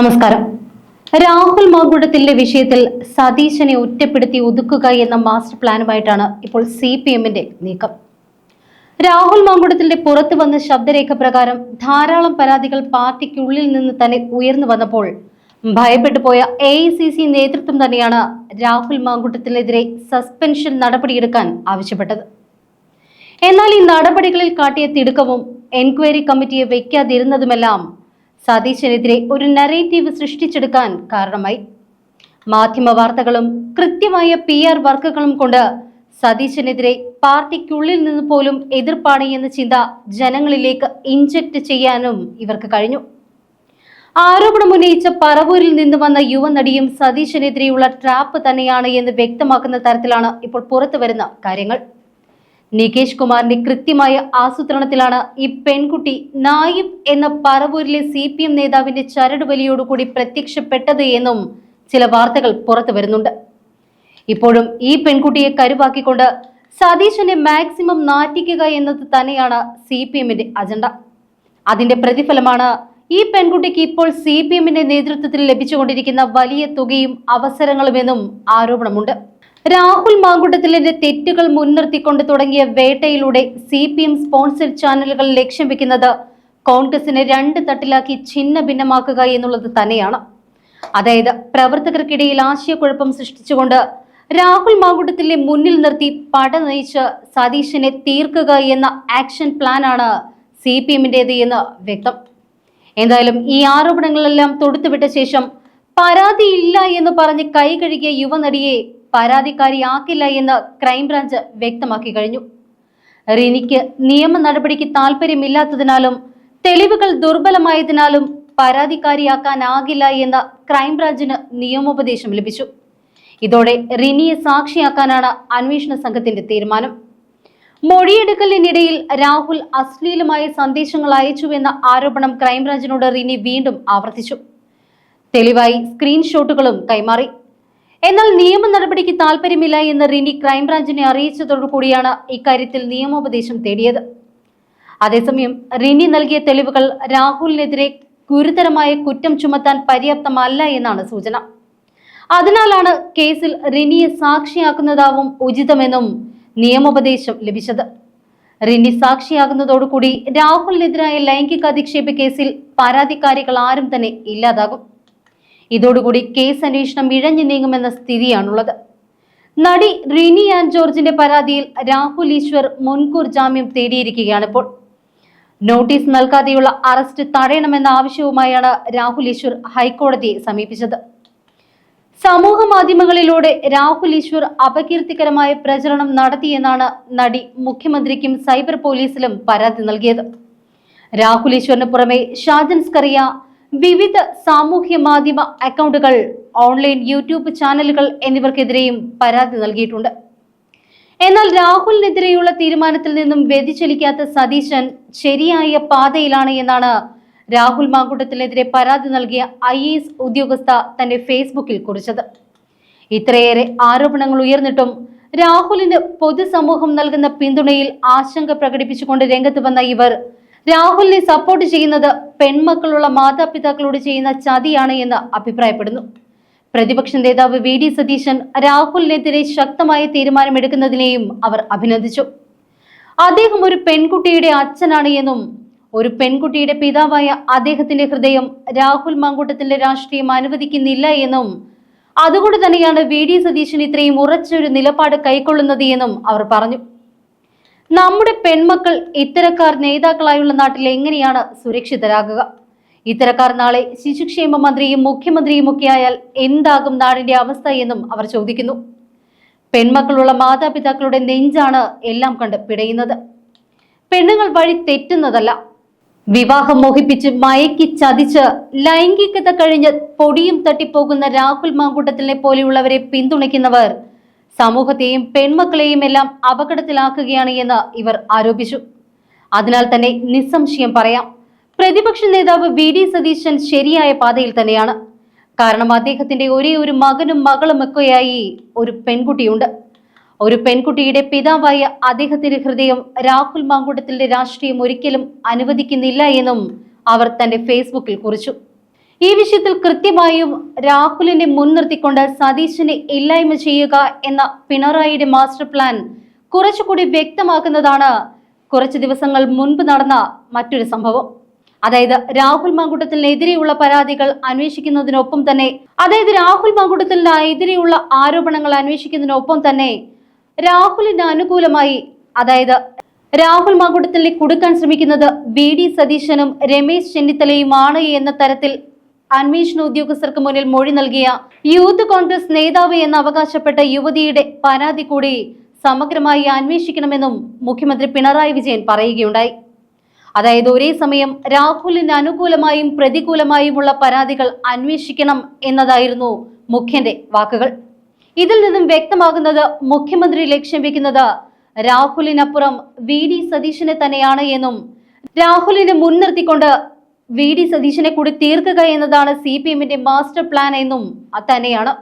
നമസ്കാരം. രാഹുൽ മാങ്കുടത്തിന്റെ വിഷയത്തിൽ സതീശനെ ഒറ്റപ്പെടുത്തി ഒതുക്കുക എന്ന മാസ്റ്റർ പ്ലാനുമായിട്ടാണ് ഇപ്പോൾ സി പി എമ്മിന്റെ നീക്കം. രാഹുൽ മാങ്കുടത്തിന്റെ പുറത്തു വന്ന ശബ്ദരേഖ പ്രകാരം ധാരാളം പരാതികൾ പാർട്ടിക്കുള്ളിൽ നിന്ന് തന്നെ ഉയർന്നു വന്നപ്പോൾ ഭയപ്പെട്ടു പോയ എ നേതൃത്വം തന്നെയാണ് രാഹുൽ മാങ്കുട്ടത്തിനെതിരെ സസ്പെൻഷൻ നടപടിയെടുക്കാൻ ആവശ്യപ്പെട്ടത്. എന്നാൽ ഈ നടപടികളിൽ കാട്ടിയ തിടുക്കവും എൻക്വയറി കമ്മിറ്റിയെ വയ്ക്കാതിരുന്നതുമെല്ലാം സതീശനെതിരെ ഒരു നറേറ്റീവ് സൃഷ്ടിച്ചെടുക്കാൻ കാരണമായി. മാധ്യമ വാർത്തകളും കൃത്യമായ പി ആർ വർക്കുകളും കൊണ്ട് സതീശനെതിരെ പാർട്ടിക്കുള്ളിൽ നിന്ന് പോലും എതിർപ്പാണ് എന്ന ചിന്ത ജനങ്ങളിലേക്ക് ഇൻജക്ട് ചെയ്യാനും ഇവർക്ക് കഴിഞ്ഞു. ആരോപണം ഉന്നയിച്ച പറവൂരിൽ നിന്ന് വന്ന യുവനടിയും സതീശനെതിരെയുള്ള ട്രാപ്പ് തന്നെയാണ് എന്ന് വ്യക്തമാക്കുന്ന തരത്തിലാണ് ഇപ്പോൾ പുറത്തു വരുന്ന കാര്യങ്ങൾ. നികേഷ് കുമാറിന്റെ കൃത്യമായ ആസൂത്രണത്തിലാണ് ഈ പെൺകുട്ടി നായിബ് എന്ന പറവൂരിലെ സി പി എം നേതാവിന്റെ ചരടുവലിയോടുകൂടി പ്രത്യക്ഷപ്പെട്ടത് എന്നും ചില വാർത്തകൾ പുറത്തു വരുന്നുണ്ട്. ഇപ്പോഴും ഈ പെൺകുട്ടിയെ കരുവാക്കിക്കൊണ്ട് സതീശനെ മാക്സിമം നാറ്റിക്കുക എന്നത് തന്നെയാണ് സി പി എമ്മിന്റെ അജണ്ട. അതിന്റെ പ്രതിഫലമാണ് ഈ പെൺകുട്ടിക്ക് ഇപ്പോൾ സി പി എമ്മിന്റെ നേതൃത്വത്തിൽ ലഭിച്ചുകൊണ്ടിരിക്കുന്ന വലിയ തുകയും അവസരങ്ങളുമെന്നും ആരോപണമുണ്ട്. രാഹുൽ മാങ്കുട്ടത്തിലിന്റെ തെറ്റുകൾ മുൻനിർത്തിക്കൊണ്ട് തുടങ്ങിയ വേട്ടയിലൂടെ സി പി എം സ്പോൺസർ ചാനലുകൾ ലക്ഷ്യം വെക്കുന്നത് കോൺഗ്രസിനെ രണ്ട് തട്ടിലാക്കി ഛിന്ന ഭിന്നമാക്കുക എന്നുള്ളത് തന്നെയാണ്. അതായത് പ്രവർത്തകർക്കിടയിൽ ആശയക്കുഴപ്പം സൃഷ്ടിച്ചുകൊണ്ട് രാഹുൽ മാങ്കുട്ടത്തിലെ മുന്നിൽ നിർത്തി പട നയിച്ച് സതീശനെ തീർക്കുക എന്ന ആക്ഷൻ പ്ലാനാണ് സി പി എമ്മിന്റേത് എന്ന് വ്യക്തം. എന്തായാലും ഈ ആരോപണങ്ങളെല്ലാം തൊടുത്തുവിട്ട ശേഷം പരാതിയില്ല എന്ന് പറഞ്ഞ് കൈ കഴുകിയ യുവനടിയെ പരാതിക്കാരിയാക്കില്ല എന്ന് ക്രൈംബ്രാഞ്ച് വ്യക്തമാക്കി കഴിഞ്ഞു. റിനിക്ക് നിയമ നടപടിക്ക് താല്പര്യമില്ലാത്തതിനാലും തെളിവുകൾ ദുർബലമായതിനാലും പരാതിക്കാരിയാക്കാനാകില്ല എന്ന് ക്രൈംബ്രാഞ്ചിന് നിയമോപദേശം ലഭിച്ചു. ഇതോടെ റിനിയെ സാക്ഷിയാക്കാനാണ് അന്വേഷണ സംഘത്തിന്റെ തീരുമാനം. മൊഴിയെടുക്കലിനിടയിൽ രാഹുൽ അശ്ലീലമായ സന്ദേശങ്ങൾ അയച്ചുവെന്ന ആരോപണം ക്രൈംബ്രാഞ്ചിനോട് റിനി വീണ്ടും ആവർത്തിച്ചു. തെളിവായി സ്ക്രീൻഷോട്ടുകളും കൈമാറി. എന്നാൽ നിയമ നടപടിക്ക് താല്പര്യമില്ല എന്ന് റിനി ക്രൈംബ്രാഞ്ചിനെ അറിയിച്ചതോടുകൂടിയാണ് ഇക്കാര്യത്തിൽ നിയമോപദേശം തേടിയത്. അതേസമയം റിനി നൽകിയ തെളിവുകൾ രാഹുലിനെതിരെ ഗുരുതരമായ കുറ്റം ചുമത്താൻ പര്യാപ്തമല്ല എന്നാണ് സൂചന. അതിനാലാണ് കേസിൽ റിനിയെ സാക്ഷിയാക്കുന്നതാവും ഉചിതമെന്നും നിയമോപദേശം ലഭിച്ചത്. റിനി സാക്ഷിയാകുന്നതോടുകൂടി രാഹുലിനെതിരായ ലൈംഗിക അധിക്ഷേപ കേസിൽ പരാതിക്കാരികൾ ആരും തന്നെ ഇല്ലാതാകും. ഇതോടുകൂടി കേസ് അന്വേഷണം ഇഴഞ്ഞു നീങ്ങുമെന്ന സ്ഥിതിയാണുള്ളത്. നടി റിനി ആൻഡ് ജോർജിന്റെ പരാതിയിൽ രാഹുൽ ഈശ്വർ മുൻകൂർ ജാമ്യം തേടിയിരിക്കുകയാണിപ്പോൾ നോട്ടീസ് നൽകാതെയുള്ള അറസ്റ്റ് തടയണമെന്ന ആവശ്യവുമായാണ് രാഹുൽ ഈശ്വർ ഹൈക്കോടതിയെ സമീപിച്ചത്. സമൂഹ മാധ്യമങ്ങളിലൂടെ രാഹുൽ ഈശ്വർ അപകീർത്തികരമായ പ്രചരണം നടത്തിയെന്നാണ് നടി മുഖ്യമന്ത്രിക്കും സൈബർ പോലീസിലും പരാതി നൽകിയത്. രാഹുൽ ഈശ്വറിന് പുറമെ ഷാജൻ സ്കറിയ വിവിധ സാമൂഹ്യ മാധ്യമ അക്കൗണ്ടുകൾ ഓൺലൈൻ യൂട്യൂബ് ചാനലുകൾ എന്നിവർക്കെതിരെയും പരാതി നൽകിയിട്ടുണ്ട്. എന്നാൽ രാഹുലിനെതിരെയുള്ള തീരുമാനത്തിൽ നിന്നും വ്യതിചലിക്കാത്ത സതീശൻ ശരിയായ പാതയിലാണ് എന്നാണ് രാഹുൽ മാങ്കൂട്ടത്തിനെതിരെ പരാതി നൽകിയ ഐ എസ് ഉദ്യോഗസ്ഥ തന്റെ ഫേസ്ബുക്കിൽ കുറിച്ചത്. ഇത്രയേറെ ആരോപണങ്ങൾ ഉയർന്നിട്ടും രാഹുലിന് പൊതുസമൂഹം നൽകുന്ന പിന്തുണയിൽ ആശങ്ക പ്രകടിപ്പിച്ചുകൊണ്ട് രംഗത്ത് വന്ന ഇവർ രാഹുലിനെ സപ്പോർട്ട് ചെയ്യുന്നത് പെൺമക്കളുള്ള മാതാപിതാക്കളോട് ചെയ്യുന്ന ചതിയാണ് എന്ന് അഭിപ്രായപ്പെടുന്നു. പ്രതിപക്ഷ നേതാവ് വി ഡി സതീശൻ രാഹുലിനെതിരെ ശക്തമായ തീരുമാനമെടുക്കുന്നതിനെയും അവർ അഭിനന്ദിച്ചു. അദ്ദേഹം ഒരു പെൺകുട്ടിയുടെ അച്ഛനാണ് എന്നും ഒരു പെൺകുട്ടിയുടെ പിതാവായ അദ്ദേഹത്തിന്റെ ഹൃദയം രാഹുൽ മാങ്കൂട്ടത്തിന്റെ രാഷ്ട്രീയം അനുവദിക്കുന്നില്ല എന്നും അതുകൊണ്ട് തന്നെയാണ് വി ഡി സതീശൻ ഇത്രയും ഉറച്ചൊരു നിലപാട് കൈക്കൊള്ളുന്നത് എന്നും അവർ പറഞ്ഞു. നമ്മുടെ പെൺമക്കൾ ഇത്തരക്കാർ നേതാക്കളായുള്ള നാട്ടിൽ എങ്ങനെയാണ് സുരക്ഷിതരാകുക? ഇത്തരക്കാർ നാളെ ശിശുക്ഷേമ മന്ത്രിയും മുഖ്യമന്ത്രിയും ഒക്കെ ആയാൽ എന്താകും നാടിന്റെ അവസ്ഥ എന്നും അവർ ചോദിക്കുന്നു. പെൺമക്കളുള്ള മാതാപിതാക്കളുടെ നെഞ്ചാണ് എല്ലാം കണ്ട് പിടയുന്നത്. പെണ്ണുങ്ങൾ വഴി തെറ്റുന്നതല്ല. വിവാഹം മോഹിപ്പിച്ച് മയക്കി ചതിച്ച് ലൈംഗികത കഴിഞ്ഞ് പൊടിയും തട്ടിപ്പോകുന്ന രാഹുൽ മാങ്കൂട്ടത്തിനെ പോലെയുള്ളവരെ പിന്തുണയ്ക്കുന്നവർ സമൂഹത്തെയും പെൺമക്കളെയും എല്ലാം അപകടത്തിലാക്കുകയാണ് എന്ന് ഇവർ ആരോപിച്ചു. അതിനാൽ തന്നെ നിസ്സംശയം പറയാം. പ്രതിപക്ഷ നേതാവ് വി. ഡി. സതീശൻ ശരിയായ പാതയിൽ തന്നെയാണ്. കാരണം അദ്ദേഹത്തിന്റെ ഒരേ ഒരു മകനും മകളും ഒക്കെയായി ഒരു പെൺകുട്ടിയുണ്ട്. ഒരു പെൺകുട്ടിയുടെ പിതാവായ അദ്ദേഹത്തിന്റെ ഹൃദയം രാഹുൽ മാങ്കൂട്ടത്തിന്റെ രാഷ്ട്രീയം ഒരിക്കലും അനുവദിക്കുന്നില്ല എന്നും അവർ തന്റെ ഫേസ്ബുക്കിൽ കുറിച്ചു. ഈ വിഷയത്തിൽ കൃത്യമായും രാഹുലിനെ മുൻനിർത്തിക്കൊണ്ട് സതീശനെ ഇല്ലായ്മ ചെയ്യുക എന്ന പിണറായിയുടെ മാസ്റ്റർ പ്ലാൻ കുറച്ചുകൂടി വ്യക്തമാക്കുന്നതാണ് കുറച്ച് ദിവസങ്ങൾ മുൻപ് നടന്ന മറ്റൊരു സംഭവം. അതായത് രാഹുൽ മാങ്കുട്ടത്തിനെതിരെയുള്ള പരാതികൾ അന്വേഷിക്കുന്നതിനൊപ്പം തന്നെ അതായത് രാഹുൽ മാങ്കുട്ടത്തിനെതിരെയുള്ള ആരോപണങ്ങൾ അന്വേഷിക്കുന്നതിനൊപ്പം തന്നെ രാഹുലിന് അനുകൂലമായി അതായത് രാഹുൽ മാങ്കുട്ടത്തിനെ കൊടുക്കാൻ ശ്രമിക്കുന്നത് വി ഡി സതീശനും രമേശ് ചെന്നിത്തലയുമാണ് എന്ന തരത്തിൽ അന്വേഷണ ഉദ്യോഗസ്ഥർക്ക് മുന്നിൽ മൊഴി നൽകിയ യൂത്ത് കോൺഗ്രസ് നേതാവ് എന്ന് അവകാശപ്പെട്ട യുവതിയുടെ പരാതി കൂടി സമഗ്രമായി അന്വേഷിക്കണമെന്നും മുഖ്യമന്ത്രി പിണറായി വിജയൻ പറയുകയുണ്ടായി. അതായത് ഒരേ സമയം രാഹുലിന് അനുകൂലമായും പ്രതികൂലമായുമുള്ള പരാതികൾ അന്വേഷിക്കണം എന്നതായിരുന്നു മുഖ്യന്റെ വാക്കുകൾ. ഇതിൽ നിന്നും വ്യക്തമാകുന്നത് മുഖ്യമന്ത്രി ലക്ഷ്യം വെക്കുന്നത് രാഹുലിനപ്പുറം വി ഡി സതീശനെ തന്നെയാണ് എന്നും രാഹുലിനെ മുൻനിർത്തിക്കൊണ്ട് വി ഡി സതീശനെ കൂടി തീർക്കുക എന്നതാണ് സി പി എമ്മിന്റെ മാസ്റ്റർ പ്ലാൻ എന്നും തന്നെയാണ്.